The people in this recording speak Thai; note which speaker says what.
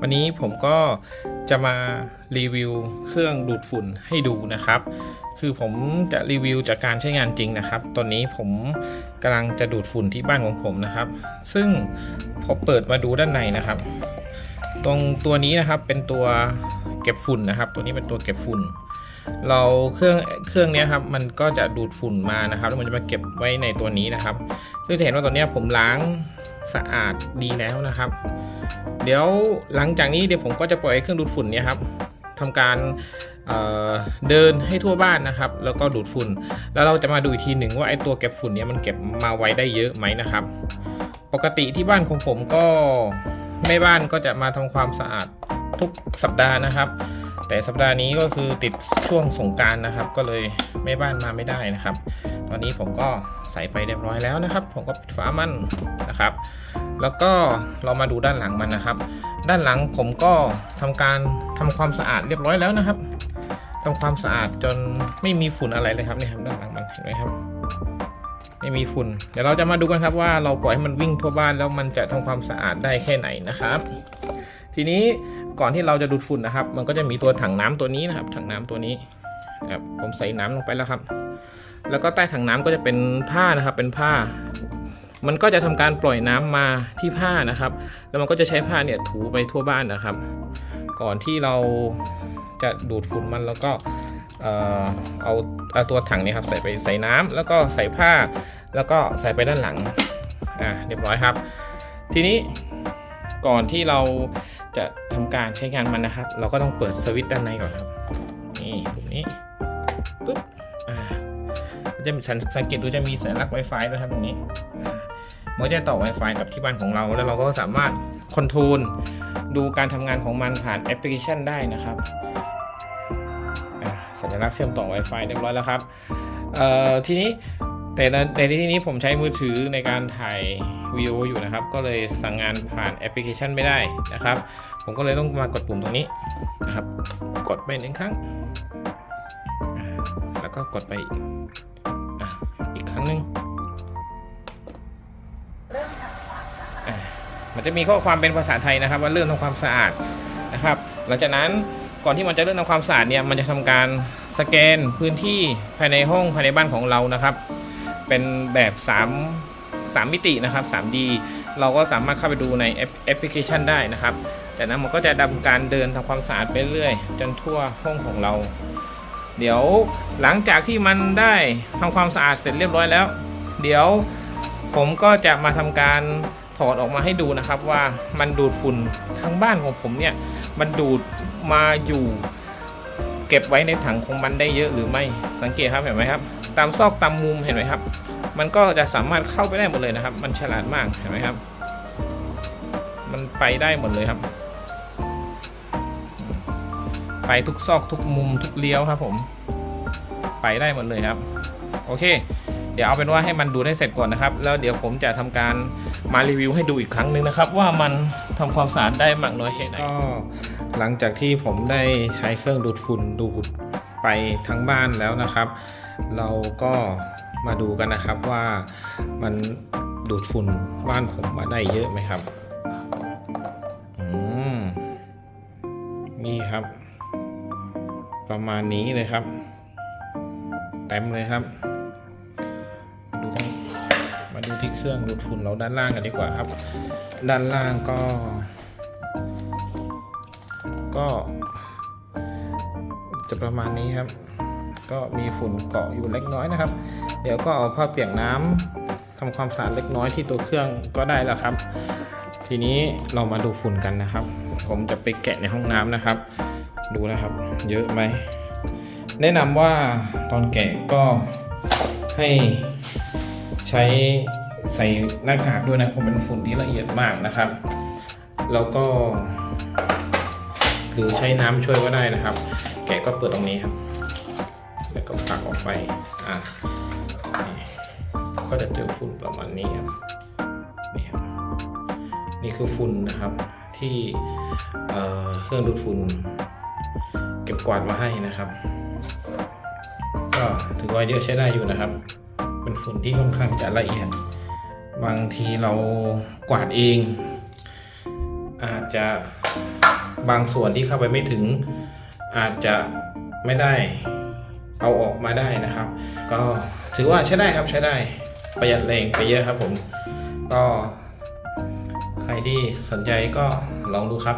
Speaker 1: วันนี้ผมก็จะมารีวิวเครื่องดูดฝุ่นให้ดูนะครับ คือผมจะรีวิวจากการใช้งานจริงนะครับ ตอนนี้ผมกำลังจะดูดฝุ่นที่บ้านของผมนะครับ ซึ่งผมเปิดมาดูด้านในนะครับ ตรงตัวนี้นะครับเป็นตัวเก็บฝุ่นนะครับ ตัวนี้เป็นตัวเก็บฝุ่น เราเครื่องเครื่องนี้ครับมันก็จะดูดฝุ่นมานะครับ แล้วมันจะมาเก็บไว้ในตัวนี้นะครับ ซึ่งจะเห็นว่าตอนนี้ผมล้างสะอาดดีแล้วนะครับ เดี๋ยวหลังจากนี้เดี๋ยวผมก็จะปล่อยเครื่องดูดฝุ่นเนี่ยครับทำการเเดินให้ทั่วบ้านนะครับ แล้วก็ดูดฝุ่น แล้วเราจะมาดูอีกทีหนึ่งว่าไอ้ตัวเก็บฝุ่นเนี้ยมันเก็บมาไว้ได้เยอะไหมนะครับ ปกติที่บ้านของผมก็แม่บ้านก็จะมาทำความสะอาดทุกสัปดาห์นะครับ แต่สัปดาห์นี้ก็คือติดช่วงสงการนะครับ ก็เลยแม่บ้านมาไม่ได้นะครับ ตอนนี้ผมก็ใส่ไปเรียบร้อยแล้วนะครับ ผมก็ปิดฝามันนะครับ แล้วก็เรามาดูด้านหลังมันนะครับ ด้านหลังผมก็ทำการทำความสะอาดเรียบร้อยแล้วนะครับทำความสะอาดจนไม่มีฝุ่นอะไรเลยครับนี่ครับด้านหลังมันเห็นไหมครับ ไม่มีฝุ่น เดี๋ยวเราจะมาดูกันครับว่าเราปล่อยให้มันวิ่งทั่วบ้านแล้วมันจะทำความสะอาดได้แค่ไหนนะครับ ทีนี้ ก่อนที่เราจะดูดฝุ่นนะครับ มันก็จะมีตัวถังน้ำตัวนี้นะครับ ถังน้ำตัวนี้นะครับผมใส่น้ำลงไปแล้วครับ แล้วก็ใต้ถังน้ำก็จะเป็นผ้านะครับ เป็นผ้า มันก็จะทำการปล่อยน้ำมาที่ผ้านะครับ แล้วมันก็จะใช้ผ้าเนี่ยถูไปทั่วบ้านนะครับ ก่อนที่เราจะดูดฝุ่นมันแล้วก็เอาเอาตัวถังนี่ยครับใส่ไปใส่น้ำแล้วก็ใส่ผ้า แล้วก็ใส่ไปด้านหลังอ่าเรียบร้อยครับ ทีนี้ก่อนที่เรา จะทำการใช้งานมันนะครับ เราก็ต้องเปิดสวิตช์ด้านในก่อนครับ นี่ตรงนี้ปุ๊บอ่าจะมีสังสังเกตดูจะมีสัญลักษณ์ Wi-Fi ด้วยครับตรงนี้มันจะต่อ Wi-Fi กับที่บ้านของเรา แล้วเราก็สามารถคอนโทรลดูการทำงานของมันผ่านแอปพลิเคชันได้นะครับอ่าสัญลักษณ์เชื่อมต่อ Wi-Fi เรียบร้อยแล้วครับเอ่อทีนี้ แต่ในที่นี้ผมใช้มือถือในการถ่ายวิดีโออยู่นะครับ ก็เลยสั่งงานผ่านแอปพลิเคชันไม่ได้นะครับ ผมก็เลยต้องมากดปุ่มตรงนี้นะครับ กดไปหนึ่งครั้ง แล้วก็กดไปอีกครั้งหนึ่งมันจะมีข้อความเป็นภาษาไทยนะครับ ว่าเริ่มทำความสะอาดนะครับ หลังจากนั้นก่อนที่มันจะเริ่มทำความสะอาดเนี่ยมันจะทำการสแกนพื้นที่ภายในห้องภายในบ้านของเรานะครับ เป็นแบบ3 3มิตินะครับ 3D เราก็สามารถเข้าไปดูในแอปพลิเคชันได้นะครับจากนั้นมันก็จะดำการเดินทำความสะอาดไปเรื่อยจนทั่วห้องของเรา เดี๋ยวหลังจากที่มันได้ทำความสะอาดเสร็จเรียบร้อยแล้ว เดี๋ยวผมก็จะมาทำการถอดออกมาให้ดูนะครับว่ามันดูดฝุ่นทั้งบ้านของผมเนี่ย มันดูดมาอยู่ เก็บไว้ในถังของมันได้เยอะหรือไม่สังเกตครับเห็นไหมครับ ตามซอกตามมุมเห็นไหมครับ มันก็จะสามารถเข้าไปได้หมดเลยนะครับ มันฉลาดมากเห็นไหมครับ มันไปได้หมดเลยครับ ไปทุกซอกทุกมุมทุกเลี้ยวครับ ผม ไปได้หมดเลยครับ โอเค เดี๋ยวเอาเป็นว่าให้มันดูได้เสร็จก่อนนะครับ แล้วเดี๋ยวผมจะทำการมารีวิวให้ดูอีกครั้งหนึ่งนะครับ ว่ามันทำความสะอาดได้มากน้อยแค่ไหนก็หลังจากที่ผมได้ใช้เครื่องดูดฝุ่นดูดไปทั้งบ้านแล้วนะครับ เราก็มาดูกันนะครับว่ามันดูดฝุ่นบ้านผมมาได้เยอะไหมครับอืมนี่ครับ ประมาณนี้เลยครับเต็มเลยครับ ดูมาดูที่เครื่องดูดฝุ่นเราด้านล่างกันดีกว่าครับ ด้านล่างก็ ก็ จะประมาณนี้ครับ ก็มีฝุ่นเกาะอยู่เล็กน้อยนะครับ เดี๋ยวก็เอาผ้าเปียกน้ำทำความสะอาดเล็กน้อยที่ตัวเครื่องก็ได้แล้วครับ ทีนี้เรามาดูฝุ่นกันนะครับ ผมจะไปแกะในห้องน้ำนะครับ ดูนะครับ เยอะไหมแนะนำว่าตอนแกะก็ให้ใช้ใส่หน้ากากด้วยนะเพราะเป็นฝุ่นที่ละเอียดมากนะครับ แล้วก็ หรือใช้น้ำช่วยก็ได้นะครับ แกะก็เปิดตรงนี้ครับ ไปอะก็จะเจอฝุ่นประมาณนี้ครับนี่ครับนี่คือฝุ่นนะครับที่เเครื่องดูดฝุ่นเก็บกวาดมาให้นะครับ ก็ถือว่าเยอะใช้ได้อยู่นะครับ เป็นฝุ่นที่ค่อนข้างจะละเอียด บางทีเรากวาดเอง อาจจะบางส่วนที่เข้าไปไม่ถึง อาจจะไม่ได้ เอาออกมาได้นะครับ ก็ถือว่าใช้ได้ครับใช้ได้ประหยัดแรงไปเยอะครับผม ก็ใครที่สนใจก็ลองดูครับ